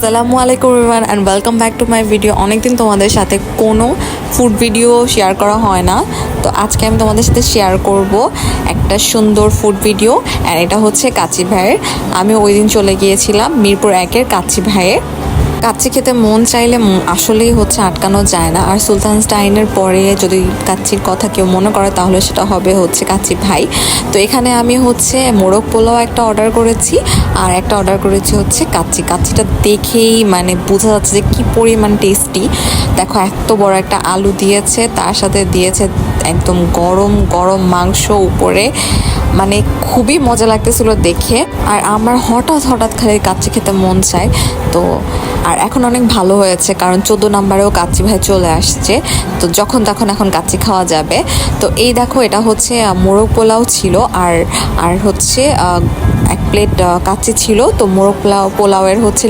আসসালামু আলাইকুম Riman and welcome back to my video অনেকদিন তোমাদের সাথে কোনো ফুড ভিডিও শেয়ার করা হয় না। তো আজকে আমি তোমাদের সাথে শেয়ার করব একটা সুন্দর ফুড ভিডিও অ্যান্ড এটা হচ্ছে কাচি ভাইয়ের। আমি ওই দিন চলে গিয়েছিলাম মিরপুর একের কাচি ভাইয়ের। কাচ্চি খেতে মন চাইলে আসলেই হচ্ছে আটকানো যায় না। আর সুলতান স্টাইনের পরে যদি কাচ্চির কথা কেউ মনে করে, তাহলে সেটা হবে হচ্ছে কাচ্চি ভাই। তো এখানে আমি হচ্ছে মোরগ পোলাও একটা অর্ডার করেছি, আর একটা অর্ডার করেছি হচ্ছে কাচ্চি। কাচ্চিটা দেখেই মানে বোঝা যাচ্ছে যে কী পরিমাণ টেস্টি দেখো, এত বড় একটা আলু দিয়েছে, তার সাথে দিয়েছে একদম গরম গরম মাংস উপরে। মানে খুবই মজা লাগতেছিল দেখে। আর আমার হঠাৎ হঠাৎ খালি কাচ্চি খেতে মন চায়। তো, আর এখন অনেক ভালো হয়েছে, কারণ চোদ্দ নাম্বারেও কাচ্চি ভাই চলে আসছে। তো যখন তখন এখন কাচ্চি খাওয়া যাবে। তো এই দেখো, এটা হচ্ছে মোরগ পোলাও ছিল, আর আর হচ্ছে এক প্লেট কাচ্চি ছিল। তো মোরগ পোলাও, পোলাওয়ের হচ্ছে